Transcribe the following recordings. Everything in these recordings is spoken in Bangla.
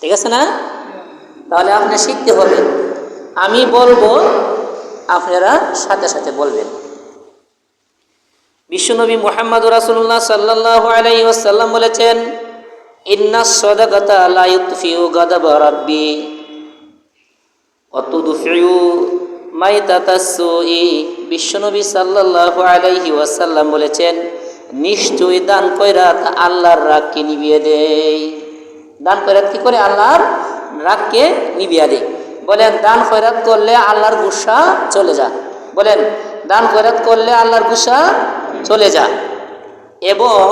ঠিক আছে না? তাহলে আপনি শিখতে হবে। আমি বলব, আপনারা সাথে সাথে বলবেন। বিশ্বনবী মোহাম্মদ রাসুল্লাহ সাল্লাহ আলাই ওসাল্লাম বলেছেন, ইন্না বিশ্বনবী বলেছেন, নিশ্চয়ই দান কয়রাত আল্লাহর রাগকে নিভিয়ে দেয়। দান খয়রাত কি করে? আল্লাহর রাগকে নিবিয়া দেয়। বলেন, দান খয়রাত করলে আল্লাহর গুসা চলে যা বলেন, দান খয়রাত করলে আল্লাহর গুসা চলে যা এবং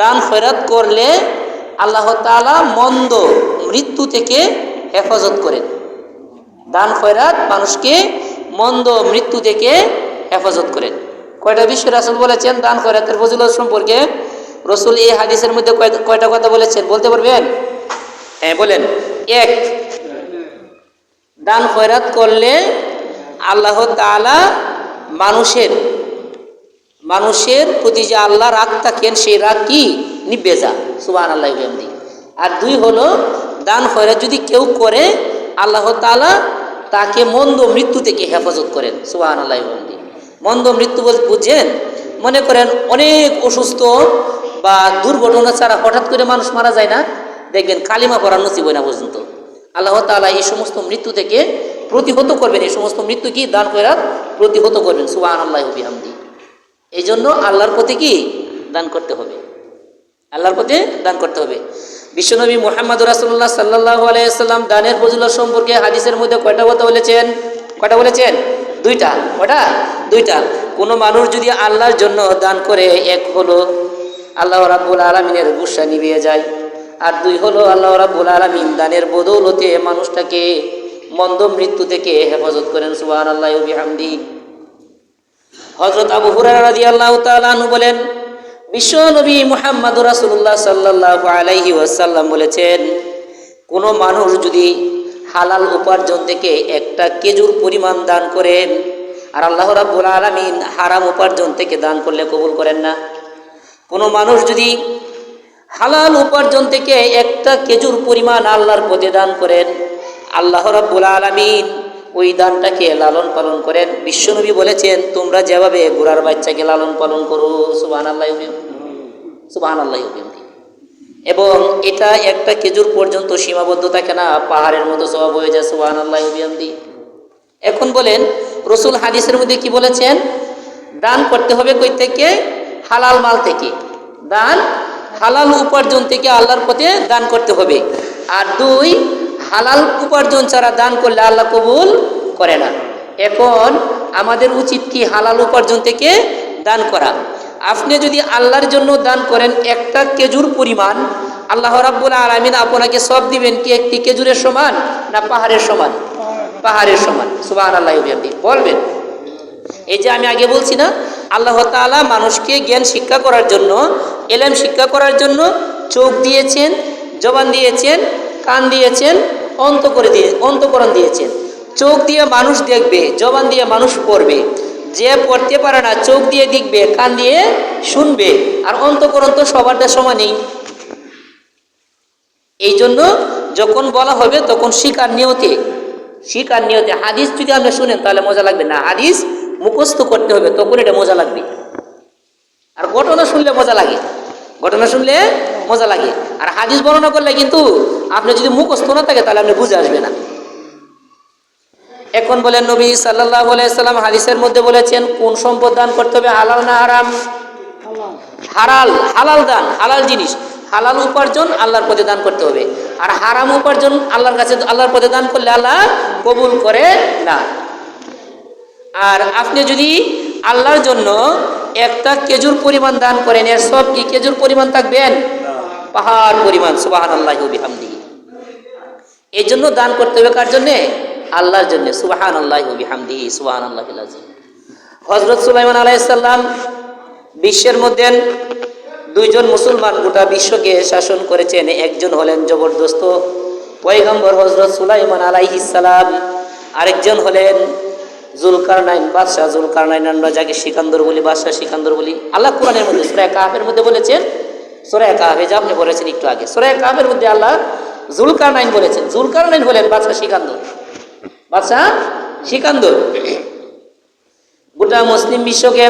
দান খয়রাত করলে আল্লাহ তাআলা মন্দ মৃত্যু থেকে হেফাজত করেন দান খয়রাত মানুষকে মন্দ মৃত্যু থেকে হেফাজত করেন কয়টা বিশ্ব রাসুল বলেছেন, দান খয়রাতের ফজিলত সম্পর্কে? রসুল এই হাদিসের মধ্যে কয়টা কথা বলেছেন, বলতে পারবেন? হ্যাঁ বলেন, এক, দান খয়রাত করলে আল্লাহ তাআলা মানুষের মানুষের প্রতি যে আল্লাহ রাগ থাকেন, সেই রাগ কি? নিবে যা সুবাহ আল্লাহ আর দুই হলো, দান খয়রাত যদি কেউ করে, আল্লাহ তাআলা তাকে মন্দ মৃত্যু থেকে হেফাজত করেন সুবাহ আল্লাহ মন্দ মৃত্যু বল, বুঝছেন? মনে করেন অনেক অসুস্থ বা দুর্ঘটনা ছাড়া হঠাৎ করে মানুষ মারা যায় না? দেখবেন কালিমা পড়ার নসিব হয় না পর্যন্ত। আল্লাহ তাআলা এই সমস্ত মৃত্যু থেকে প্রতিহত করবেন। এই সমস্ত মৃত্যু কি? দান খয়রাত প্রতিহত করবেন। সুবাহ আল্লাহ বিহামদি। এই জন্য আল্লাহর প্রতি কি? দান করতে হবে। আল্লাহর পথে দান করতে হবে। বিশ্বনবী মোহাম্মদ রাসুল্লাহ সাল্লাহ আলাইসাল্লাম দানের ফজিলত সম্পর্কে হাদিসের মধ্যে কয়টা কথা বলেছেন? কয়টা বলেছেন? দুইটা। কটা দুইটা। কোনো মানুষ যদি আল্লাহর জন্য দান করে, এক হলো আল্লাহ রাব্বুল আলমিনের গুসা নিভিয়ে যায়। আর দুই হলো আল্লাহ রাব্বুল আলমিন দানের বদৌলতে মানুষটাকে মন্দ মৃত্যু থেকে হেফাজত করেন সুবাহ আল্লাহ হজরত আবু হুরারা তাআলা আনহু বলেন, বিশ্ব নবী মুহাম্মদ রাসূলুল্লাহ সাল্লাল্লাহু আলাইহি ওয়াসাল্লাম বলেছেন, কোনো মানুষ যদি হালাল উপার্জন থেকে একটা কেজুর পরিমাণ দান করেন, আর আল্লাহ রাব্বুল আলামিন হারাম উপার্জন থেকে দান করলে কবুল করেন না। কোনো মানুষ যদি হালাল উপার্জন থেকে একটা কেজুর পরিমাণ আল্লাহর পথে দান করেন। আল্লাহ রাব্বুল আলামিন ওই দানটাকে লালন পালন করেন। বিশ্বনবী বলেছেন, তোমরা যেভাবে গোড়ার বাচ্চাকে লালন পালন করো সুবাহ আল্লাহ সুবাহ আল্লাহ এবং এটা একটা কেজুর পর্যন্ত সীমাবদ্ধ থাকে না, পাহাড়ের মতো স্বভাব হয়ে যায় সুবাহ আল্লাহ এখন বলেন, রসুল হাদিসের মধ্যে কি বলেছেন? দান করতে হবে কই থেকে? হালাল মাল থেকে। দান হালাল উপার্জন থেকে আল্লাহর পথে দান করতে হবে। আর দুই, হালাল উপার্জন ছাড়া দান করলে আল্লাহ কবুল করে না। এখন আমাদের উচিত কি হালাল উপার্জন থেকে দান করা? আপনি যদি আল্লাহর জন্য দান করেন একটা কেজুর পরিমাণ, আল্লাহ রাব্বুল আলামিন আপনাকে সব দিবেন কি একটি কেজুরের সমান না পাহাড়ের সমান? পাহাড়ের সমান। সুবাহ আল্লাহ বলবেন? এই যে আমি আগে বলছি না, আল্লাহ তাআলা মানুষকে জ্ঞান শিক্ষা করার জন্য এলেম শিক্ষা করার জন্য চোখ দিয়েছেন, জবান দিয়েছেন, কান দিয়েছেন, অন্ত করে দিয়ে, অন্তকরণ দিয়েছেন। চোখ দিয়ে মানুষ দেখবে, জবান দিয়ে মানুষ পড়বে। যে পড়তে পারে না, চোখ দিয়ে দেখবে, কান দিয়ে শুনবে। আর অন্তকরণ তো সবারটা সমানেই। এই জন্য যখন বলা হবে, তখন শিকার নিয়তে শিকার নিয়তে হাদিস যদি আপনি শুনেন, তাহলে মজা লাগবে না। হাদিস মুখস্থ করতে হবে, তখন এটা মজা লাগবে। আর ঘটনা শুনলে মজা লাগে। ঘটনা শুনলে মজা লাগে। আর হাদিস বর্ণনা করলে কিন্তু আপনি যদি মুখস্থ না থাকে, তাহলে আপনি বুঝে আসবে না। এখন বলেন নবী সাল্লাহ সাল্লাম হাদিসের মধ্যে বলেছেন, কোন সম্পদ দান করতে হবে, হালাল না হারাম? হালাল হালাল দান, হালাল জিনিস। হালাল উপার্জন আল্লাহর পথে দান করতে হবে। আর হারাম উপার্জন আল্লাহর কাছে, আল্লাহর পথে দান করলে আল্লাহ কবুল করে না। আর আপনি যদি আল্লাহর জন্য একটা কেজুর পরিমাণ দান করেন এর সব কি কেজুর পরিমাণ থাকবেন পাহাড় পরিমাণ সুবাহ আল্লাহ বিহামদি। এই জন্য দান করতে হবে কার জন্যে? আল্লাহর জন্য সুবাহান আল্লাহ বিহামদি সুবাহান আল্লাহ হজরত সুলাইমান আলাইসাল্লাম বিশ্বের মধ্যে দুইজন মুসলমান গোটা বিশ্বকে শাসন করেছেন একজন হলেন জবরদস্ত পয়গম্বর হজরত সুলাইমান আলাইহিসালাম আরেকজন হলেন জুলকার নাইন বাদশাহ জুলকার নাইন আমরা যাকে সিকান্দর বলি, বাদশাহ সিকান্দর বলি, আল্লাহ কোরআনের মধ্যে সুরায় কাহের মধ্যে বলেছেন সোরায় কাহে যা আপনি বলেছেন একটু আগে সোরায় কাহের মধ্যে আল্লাহ জুলকার নাইন বলেছেন জুলকার নাইন হলেন বাদশাহ সিকান্দর। বাদশাহ সিকান্দর। গোটা মুসলিম বিশ্বকে,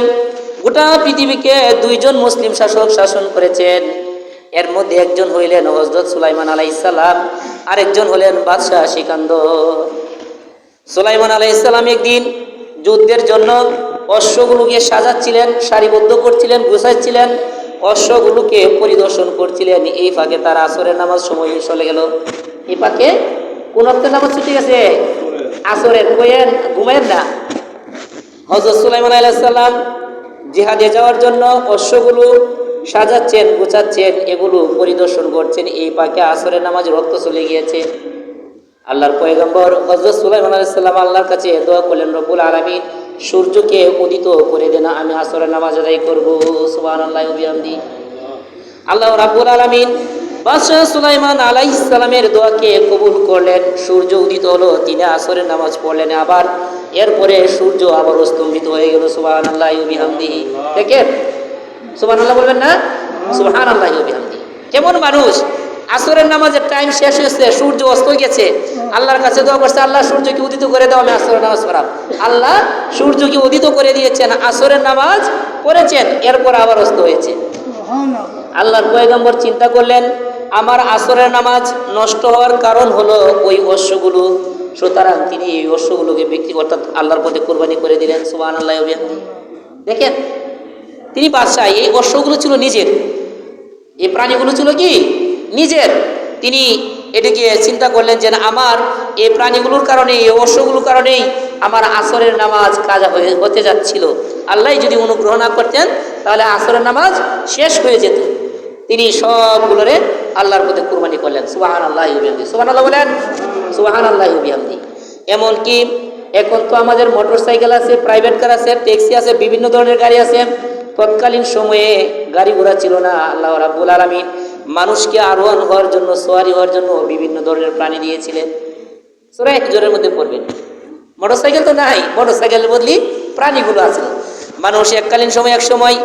গোটা পৃথিবীকে দুইজন মুসলিম শাসক শাসন করেছেন। এর মধ্যে একজন হইলেন হজরত সুলাইমান আলাইসাল্লাম আরেকজন হলেন বাদশাহ সিকান্দর। সুলাইমান আলাইসাল্লাম একদিন যুদ্ধের জন্য অশ্বগুলোকে সাজাচ্ছিলেন, সারিবদ্ধ করছিলেন, গুছাচ্ছিলেন, অশ্বগুলোকে পরিদর্শন করছিলেন। এই ফাঁকে তার আসরের নামাজ সময় চলে গেল। এই ফাঁকে কোন অর্থের নামাজ ছুটে গেছে? আসরের কইয়েন ঘুমায়েন না। হজরত সুলাইমান আলাইসাল্লাম জিহাদে যাওয়ার জন্য অশ্বগুলো সাজাচ্ছেন, গোছাচ্ছেন, এগুলো পরিদর্শন করছেন। এই পাকে আসরের নামাজ রক্ত চলে গিয়েছে। আল্লাহর পয়গম্বর হজরত সুলাইমান আলাইসাল্লাম আল্লাহর কাছে দোয়া করলেন রবুল আলমিন, সূর্যকে উদিত করে দেনা আমি আসরের নামাজ আদায় করব। সুবাহ আল্লাহ অভিয়ামদি আল্লাহ রাবুল আলমিন বাদশাহ সুলাইমান আলাইসালামের দোয়াকে কবুল করলেন। সূর্য উদিত হলো, তিনি আসরের নামাজ পড়লেন। আবার এরপরে সূর্য আবার স্তম্ভিত হয়ে গেল সুবাহ আল্লাহ বিহামদি। দেখেন সুবাহ আল্লাহ বলবেন না? সুবাহান আল্লাহ বিহামদি। কেমন মানুষ? আসরের নামাজের টাইম শেষ হয়েছে, সূর্য অস্ত গেছে। আল্লাহর কাছে দোয়া করছে, আল্লাহ সূর্যকে উদিত করে দাও, আমি আসরের নামাজ পড়াম আল্লাহ সূর্যকে উদিত করে দিয়েছেন, আসরের নামাজ পড়েছেন, এরপর আবার অস্ত হয়েছে। আল্লাহর পয়গম্বর চিন্তা করলেন, আমার আসরের নামাজ নষ্ট হওয়ার কারণ হলো ওই অশ্বগুলো। সুতরাং তিনি এই অশ্বগুলোকে বিক্রি অর্থাৎ আল্লাহর পথে কোরবানি করে দিলেন সুবাহ আল্লাহ দেখেন, তিনি বাদশাহ, এই অশ্বগুলো ছিল নিজের। এই প্রাণীগুলো ছিল কি? নিজের। তিনি এটিকে চিন্তা করলেন যে আমার এই প্রাণীগুলোর কারণে এই অশ্বগুলোর কারণেই আমার আসরের নামাজ কাজা হয়ে, হতে যাচ্ছিল। আল্লাহ যদি অনুগ্রহ না করতেন, তাহলে আসরের নামাজ শেষ হয়ে যেত। তিনি সবগুলোরে আল্লাহর পথে কুরবানি করলেন। সুবাহান আল্লাহ ইউবিহামদি সুবাহান আল্লাহ বলেন সুবাহান আল্লাহ ইউবিহামদি এমনকি এখন তো আমাদের মোটর সাইকেল আছে, প্রাইভেট কার আছে, ট্যাক্সি আছে, বিভিন্ন ধরনের গাড়ি আছে। তৎকালীন সময়ে গাড়ি ঘোড়া ছিল না, আল্লাহ রাব্বুল আলমিন। মানুষকে আরোহণ হওয়ার জন্য, সোয়ারি হওয়ার জন্য বিভিন্ন ধরনের প্রাণী দিয়েছিলেন সোরা এক জোরের মধ্যে পড়বেন। মোটর সাইকেল তো নাই মোটর সাইকেলের বদলি প্রাণীগুলো আছে। মানুষ এককালীন সময়, এক সময়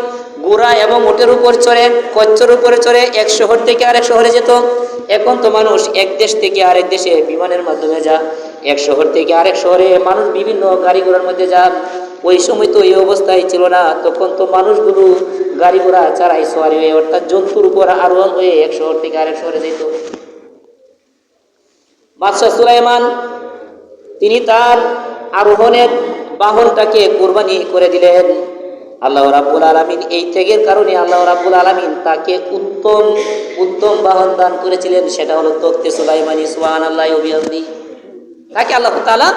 গোড়া এবং ওটের উপর চড়ে কচ্চর উপরে চড়ে, এক শহর থেকে আরেক শহরে যেত। এখন তো মানুষ এক দেশ থেকে আরেক দেশে বিমানের মাধ্যমে যা এক শহর থেকে আরেক শহরে মানুষ বিভিন্ন গাড়ি ঘোড়ার মধ্যে যা ওই সময় তো এই অবস্থায় ছিল না। তখন তো মানুষগুলো গাড়ি ঘোড়া চারাই সোয়ারি হয়ে, অর্থাৎ জন্তুর উপর আরোহণ হয়ে এক শহর থেকে আরেক শহরে যেত। বাদশাহ সুলাইমান, তিনি তার আরোহণের বাহনটাকে কোরবানি করে দিলেন। আল্লাহ রাব্বুল আলমিন এই ত্যাগের কারণে আল্লাহ রাব্বুল আলমিন তাকে উত্তম উত্তম বাহন দান করেছিলেন। সেটা হলো তক্তে সুলাইমানি সুহান আল্লাহ অভিয়ান্দি তাকে আল্লাহ তালা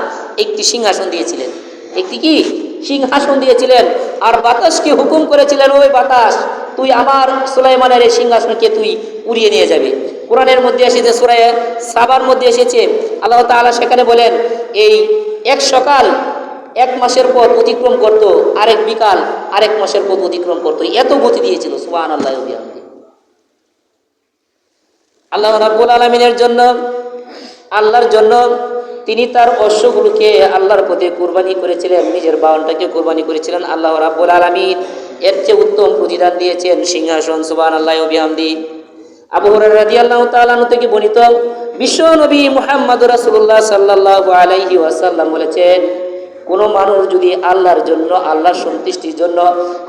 একটি সিংহাসন দিয়েছিলেন। একটি কি? সিংহাসন দিয়েছিলেন আর বাতাসকে হুকুম করেছিলেন, ওই বাতাস, তুই আমার সুলাইমানের এই সিংহাসনকে তুই উড়িয়ে নিয়ে যাবে। কোরআনের মধ্যে এসেছে সুরায় সাবার মধ্যে এসেছে। আল্লাহ তাআলা সেখানে বলেন, এই এক সকাল, এক মাসের পর অতিক্রম করত, আরেক বিকাল, আরেক মাসের পর অতিক্রম করত। এত গতি দিয়েছিল সুবাহ আল্লাহ আল্লাহ রাব্বুল আলমিনের জন্য, আল্লাহর জন্য তিনি তার অশ্বগুলোকে আল্লাহর পথে কুরবানি করেছিলেন, নিজের বাউনটাকে কুরবানি করেছিলেন আল্লাহ রাব্বুল আলমিন। এর চেয়ে উত্তম প্রতিদান দিয়েছেন সিংহাসন সুবান আল্লাহ অবিহামদি আবু রাজি আল্লাহ তালানু থেকে বর্ণিত, বিশ্ব নবী মুহাম্মদ রাসুল্লাহ সাল্লাহ আলাইহি বলেছেন, কোনো মানুষ যদি আল্লাহর জন্য, আল্লাহর সন্তুষ্টির জন্য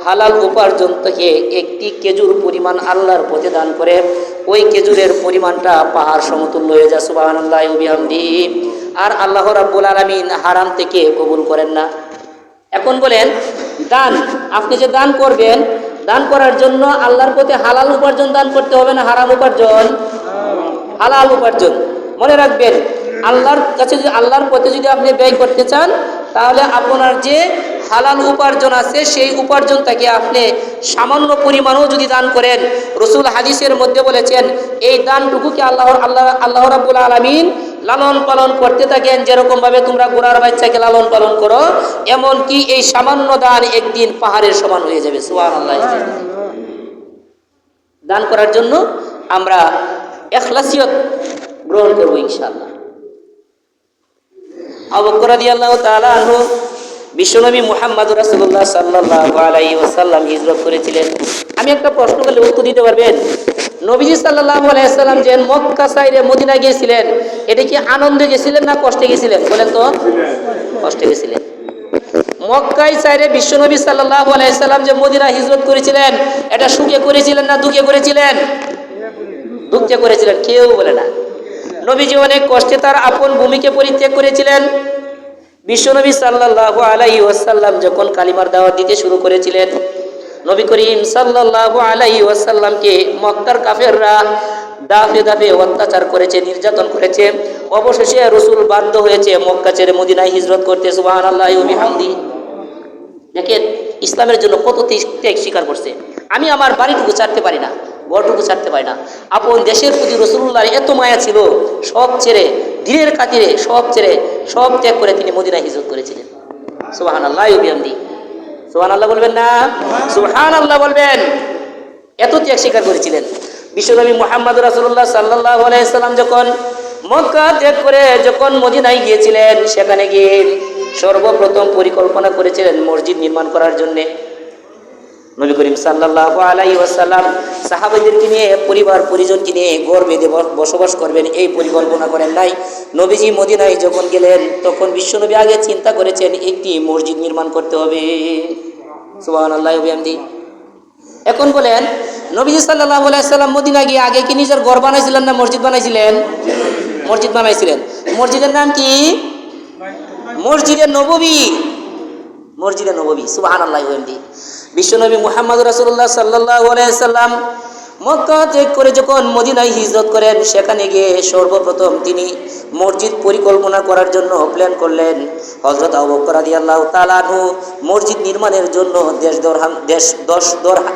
হালাল উপার্জন থেকে একটি কেজুর পরিমাণ আল্লাহর পথে দান করে, ওই কেজুরের পরিমাণটা পাহাড় সমতুল্য হয়ে যায় সুবাহ আল্লাহ অবিহামদি আর আল্লাহ রাব্বুল আলমিন হারাম থেকে কবুল করেন না। এখন বলেন, দান, আপনি যে দান করবেন, দান করার জন্য আল্লাহর পথে হালাল উপার্জন দান করতে হবে না হারাম উপার্জন? হালাল উপার্জন। মনে রাখবেন, আল্লাহর কাছে যদি, আল্লাহর পথে যদি আপনি ব্যয় করতে চান, তাহলে আপনার যে হালাল উপার্জন আছে, সেই উপার্জনটাকে আপনি সামান্য পরিমাণও যদি দান করেন, রসুল হাদিসের মধ্যে বলেছেন, এই দানটুকুকে আল্লাহর, আল্লাহ আল্লাহ রাবুল আলমিন লালন পালন করতে থাকেন যেরকম ভাবে তোমরা গোড়ার বাচ্চাকে লালন পালন করো এমন কি এই সামান্য দান একদিন পাহাড়ের সমান হয়ে যাবে সুহান আল্লাহ দান করার জন্য আমরা এখলাসিয়ত গ্রহণ করব ইনশাল্লাহ আবু আল্লাহ তালা বিশ্বনবী মুহাম্মদ রাসূলুল্লাহ সাল্লাল্লাহু আলাইহি ওয়াসাল্লাম হিজরত করেছিলেন। আমি একটা প্রশ্ন করলে উত্তর দিতে পারবেন? নবীজি সাল্লাল্লাহু আলাইসাল্লাম যে মক্কা সাইরে মদিনা গিয়েছিলেন, এটা কি আনন্দে গেছিলেন না কষ্টে গেছিলেন? বলেন তো। কষ্টে গেছিলেন। মক্কাই সাইরে বিশ্বনবী সাল্লাল্লাহু আলাইসাল্লাম যে মদিনা হিজরত করেছিলেন, এটা সুখে করেছিলেন না দুঃখে করেছিলেন? দুঃখে করেছিলেন, কেউ বলে না। নবীজি অনেক কষ্টে তার আপন ভূমিকে পরিত্যাগ করেছিলেন। বিশ্বনবী সাল্লাল্লাহু আলাইহি ওয়াসাল্লাম যখন কালিমার দাওয়াত দিতে শুরু করেছিলেন, নবী করিম সাল্লাল্লাহু আলাই ওয়াসাল্লামকে মক্কার কাফেররা দাফে দাফে অত্যাচার করেছে, নির্যাতন করেছে। অবশেষে রসুল বাধ্য হয়েছে মক্কা ছেড়ে মদিনায় হিজরত করতে। ওয়া বিহামদি। দেখেন, ইসলামের জন্য কত ত্যাগ স্বীকার করছে। আমি আমার বাড়িটুকু ছাড়তে পারি না। ঘরটুকু ছাড়তে পারি না। আপন দেশের প্রতি রসুল্লাহর এত মায়া ছিল, সব ছেড়ে, দিনের কাতিরে সব ছেড়ে, সব ত্যাগ করে তিনি মদিনায় হিজরত করেছিলেন। সুবাহান আল্লাহ বিহামদি। সুবাহান আল্লাহ বলবেন না? সুবহান আল্লাহ বলবেন। এত ত্যাগ স্বীকার করেছিলেন। বিশ্বনবী মোহাম্মদ রাসুল্লাহ সাল্লাহ আলাইসাল্লাম যখন মক্কা ত্যাগ করে যখন মদিনায় গিয়েছিলেন, সেখানে গিয়ে সর্বপ্রথম পরিকল্পনা করেছিলেন মসজিদ নির্মাণ করার জন্যে। নবী করিম সাল্লাল্লাহু আলাইহি ওয়াসাল্লাম সাহাবাদেরকে নিয়ে, পরিবার পরিজনকে নিয়ে গড় বেঁধে বসবাস করবেন, এই পরিকল্পনা করেন নাই। নবীজি মদিনায় যখন গেলেন, তখন বিশ্বনবী আগে চিন্তা করেছেন, একটি মসজিদ নির্মাণ করতে হবে। সুবহানাল্লাহি ওয়া বিহামদি এখন বলেন, নবীজি সাল্লাল্লাহু আলাইহি সাল্লাম মদিনা গিয়ে আগে কি নিজের ঘর বানাইছিলেন না মসজিদ বানাইছিলেন? মসজিদ বানাইছিলেন। মসজিদের নাম কি? মসজিদে নববী। মসজিদে নববী সুবাহান আল্লাহ বিশ্বনবী মুহাম্মদ রাসুল্লাহ সাল্লাহ সাল্লাম মক্কা ত্যাগ করে যখন মদিনায় হিজরত করেন, সেখানে গিয়ে সর্বপ্রথম তিনি মসজিদ পরিকল্পনা করার জন্য প্ল্যান করলেন। হজরত আবকর আদি আল্লাহ তালানু মসজিদ নির্মাণের জন্য দেশ দরহাম, দেশ দশ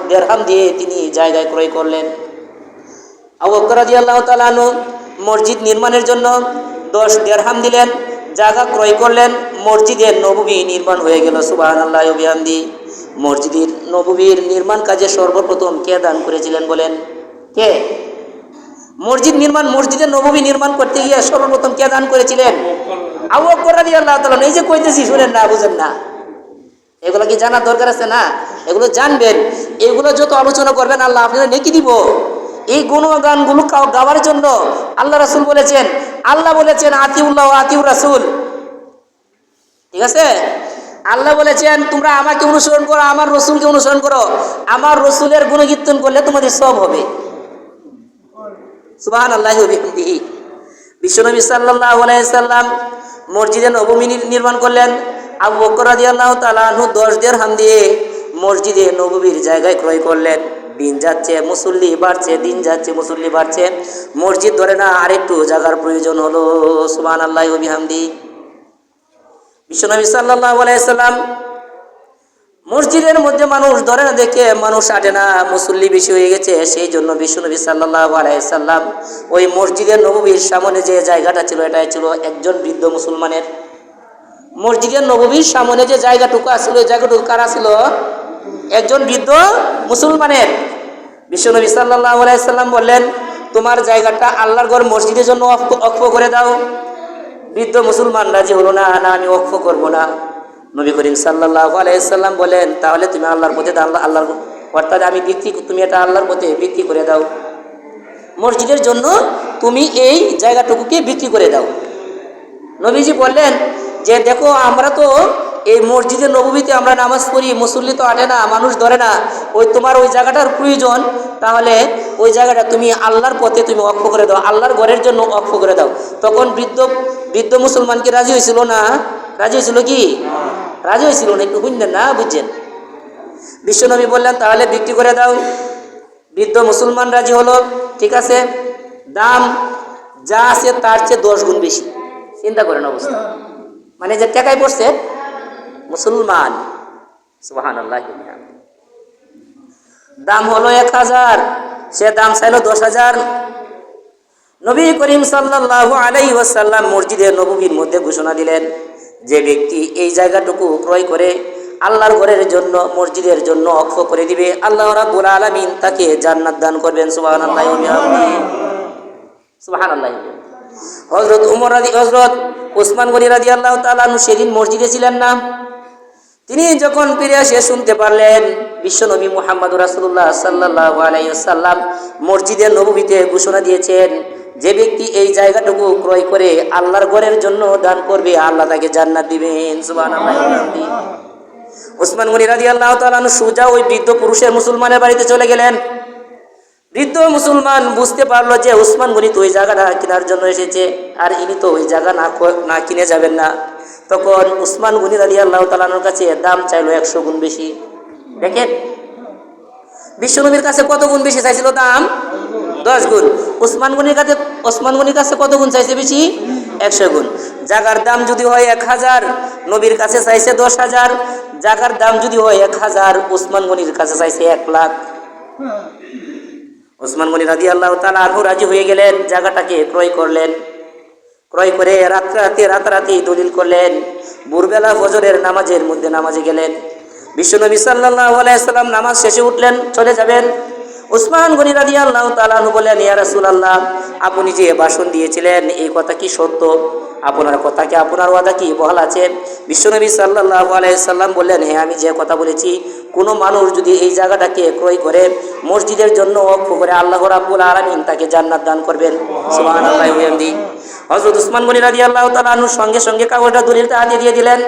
দেড়হাম দিয়ে তিনি জায়গায় ক্রয় করলেন। আবকর আদি আল্লাহ তালানু মসজিদ নির্মাণের জন্য দশ দেড়হাম দিলেন। জায়গা ক্রয় করলেন মসজিদের নববী নির্মাণ হয়ে গেল সুবাহ আল্লাহ অভিয়ামদি মসজিদের নববীর নির্মাণ কাজে সর্বপ্রথম কে দান করেছিলেন বলেন? কে? মসজিদ নির্মাণ, মসজিদের নববী নির্মাণ করতে গিয়ে সর্বপ্রথম কে দান করেছিলেন? আবু বকর রাদিয়াল্লাহু তাআলা এই যে কইতেছি, শুনেন না, বুঝেন না। এগুলো কি জানার দরকার আছে না? এগুলো জানবেন। এগুলো যত আলোচনা করবেন, আল্লাহ আপনাদের নেকি দিব। এই গুণগানগুলো গাও- গাওয়ার জন্য আল্লাহ রাসূল বলেছেন, আল্লাহ বলেছেন, আতিউল্লাহ আতিউর রাসূল। ঠিক আছে? আল্লাহ বলেছেন, তোমরা আমাকে অনুসরণ করো, আমার রসুলকে অনুসরণ করো। আমার রসুলের গুণকীর্তন করলে তোমাদের সব হবে। সুবাহান আল্লাহ বিহামদিহি। বিশ্বনবী সাল্লাল্লাহু আলাইহি সাল্লাম মসজিদে নবমী নির্মাণ করলেন। আবু বকর রাদিয়াল্লাহু তাআলা আনহু 10 দিরহাম দিয়ে মসজিদে নববীর জায়গায় ক্রয় করলেন। দিন যাচ্ছে, মুসল্লি বাড়ছে, দিন যাচ্ছে, মুসল্লি বাড়ছে। মসজিদ ধরে না, আরেকটু জায়গার প্রয়োজন হলো। সুবহানাল্লাহি আল্লাহ বিহামদি। বিশ্বনবী সাল্লাল্লাহু আলাইহি সাল্লাম মসজিদের মধ্যে মানুষ ধরে না, দেখে মানুষ আটে না, মুসল্লি বেশি হয়ে গেছে। সেই জন্য বিশ্বনবী সাল্লাল্লাহু আলাইহি সাল্লাম ওই মসজিদের নবীর সামনে যে জায়গাটা ছিল, এটাই ছিল একজন বৃদ্ধ মুসলমানের। মসজিদের নবীর সামনে যে জায়গাটুকু আসছিল ওই জায়গাটুকু কারা ছিল একজন বৃদ্ধ মুসলমানের। বিশ্বনবী সাল্লাল্লাহু আলাইহি সাল্লাম বললেন, তোমার জায়গাটা আল্লাহর ঘর মসজিদের জন্য অক্ষ- করে দাও। বৃদ্ধ মুসলমান রাজি হলো না না, আমি অক্ষ করব না। নবী করিম সাল্লাল্লাহু আলাইহি সাল্লাম বলেন তাহলে তুমি আল্লাহর পথে আল্লাহ আল্লাহর অর্থাৎ আমি বিক্রি তুমি এটা আল্লাহর পথে বিক্রি করে দাও। মসজিদের জন্য তুমি এই জায়গাটুকুকে বিক্রি করে দাও। নবীজি বললেন যে, দেখো, আমরা তো এই মসজিদের নবীতে আমরা নামাজ পড়ি, মুসল্লি তো আটে না, মানুষ ধরে না। ওই তোমার ওই জায়গাটার প্রয়োজন, তাহলে ওই জায়গাটা তুমি আল্লাহর পথে তুমি অক্ষ করে দাও, আল্লাহর ঘরের জন্য অক্ষ করে দাও। তখন বৃদ্ধ বৃদ্ধ মুসলমান কি রাজি হয়েছিল না? রাজি হয়েছিল কি? রাজি হয়েছিল না, একটু বুঝলেন না, বুঝছেন? বিশ্বনবী বললেন, তাহলে বিক্রি করে দাও। বৃদ্ধ মুসলমান রাজি হলো, ঠিক আছে, দাম যা আছে তার চেয়ে দশ গুণ বেশি। চিন্তা করেন অবস্থা। মানে যে টাকায় পড়ছে মুসলমান। সুবাহান দাম হলো এক হাজার, সে দাম চাইলো দশ হাজার। নবী করিম সাল্লাল্লাহু আলাইহি ওয়াসাল্লাম মসজিদের নববীর মধ্যে ঘোষণা দিলেন যে ব্যক্তি এই জায়গাটুকু ক্রয় করে আল্লাহর ঘরের জন্য, মসজিদের জন্য অক্ষ করে দিবে, আল্লাহ রাব্বুল আলামিন তাকে জান্নাত দান করবেন। সুবহানাল্লাহি ওয়া বিহামদিহি সুবহানাল্লাহি হযরত উমর রাদি, হযরত ওসমান গনি রাদিয়াল্লাহু তাআলা আনহু সেদিন মসজিদে ছিলেন না। তিনি যখন ফিরে এসে শুনতে পারলেন বিশ্বনবী মোহাম্মদ রাসুল্লাহ সাল্লাহ আলাইসাল্লাম মসজিদের নবীতে ঘোষণা দিয়েছেন, যে ব্যক্তি এই জায়গাটুকু ক্রয় করে আল্লাহর ঘরের জন্য দান করবে, আল্লাহ তাকে জান্নাত দিবেন। ওসমান গনি রাজি আল্লাহ তালু সুজা ওই বৃদ্ধ পুরুষের মুসলমানের বাড়িতে চলে গেলেন। বৃদ্ধ মুসলমান বুঝতে পারল যে ওসমান গনি তো ওই জায়গাটা কেনার জন্য এসেছে, আর ইনি তো ওই জায়গা না না কিনে যাবেন না। তখন উসমান গনি রাজি আল্লাহ তালানোর কাছে দাম চাইলো একশো গুণ বেশি। দেখেন? বিশ্বনবীর কাছে কত গুণ বেশি চাইছিল দাম? দশ গুণ। উসমান গনির কাছে ওসমান গনির কাছে কত গুণ চাইছে বেশি? একশো গুণ। জাগার দাম যদি হয় এক হাজার, নবীর কাছে চাইছে দশ হাজার। জাগার দাম যদি হয় এক হাজার, উসমান গনির কাছে চাইছে এক লাখ। ওসমান গনি রাজি আল্লাহ তালা আরহু রাজি হয়ে গেলেন জায়গাটাকে ক্রয় করলেন। ক্রয় করে রাত্রাতে রাতারাতি দলিল করলেন। ভোরবেলা ফজরের নামাজের মধ্যে নামাজে গেলেন। বিশ্বনবী সাল্লাহ আলাইসাল্লাম নামাজ শেষে উঠলেন, চলে যাবেন। উসমান গনি রাজি আল্লাহ তালাহু বললেন ইয়া রাসুল আল্লাহ আপনি যে ভাষণ দিয়েছিলেন এই কথা কি সত্য? আপনার কথা কি আপনার ওয়াদা কি বহাল আছে? বিশ্বনবী সাল্লাহ আলাইসাল্লাম বললেন হ্যাঁ আমি যে কথা বলেছি কোনো মানুষ যদি এই জায়গাটাকে ক্রয় করে মসজিদের জন্য অক্ষ করে আল্লাহ রাব্বুল আলামিন তাকে জান্নাত দান করবেন। বিহামদিহি হযরত উসমান গনি রাদিয়াল্লাহু তাআলা আনহু সঙ্গে সঙ্গে কাগজটা দলিলটা হাতে দিয়ে দিলেন।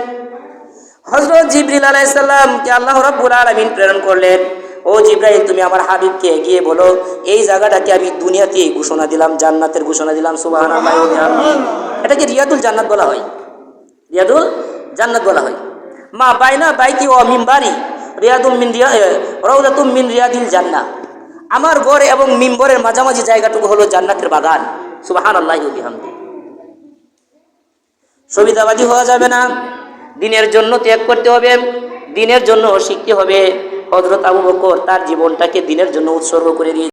হজরত জিবরিল আলাইহিস সালাম কে আল্লাহ রাব্বুল আলামিন প্রেরণ করলেন। ও জিব্রাইল, তুমি আমার হাবিবকে গিয়ে বলো। এই জায়গাটাকে আমি দুনিয়াতে ঘোষণা দিলাম, জান্নাতের ঘোষণা দিলাম এটাকে রিয়াদুল জান্নাত বলা হয়। রিয়াদুল জান্নাত বলা হয়। মা বাইনা বাইতি ও মিম্বারি, রিয়াদুল মিন রিয়া রৌদাতুম মিন রিয়াদিল জান্নাহ। আমার ঘর এবং মিম্বরের মাঝামাঝি জায়গাটুকু হলো জান্নাতের বাগান। সুবাহান আল্লাহ সুবিধাবাদী হওয়া যাবে না। দিনের জন্য ত্যাগ করতে হবে, দিনের জন্য শিখতে হবে। হজরত আবু বকর তার জীবনটাকে দিনের জন্য উৎসর্গ করে দিয়ে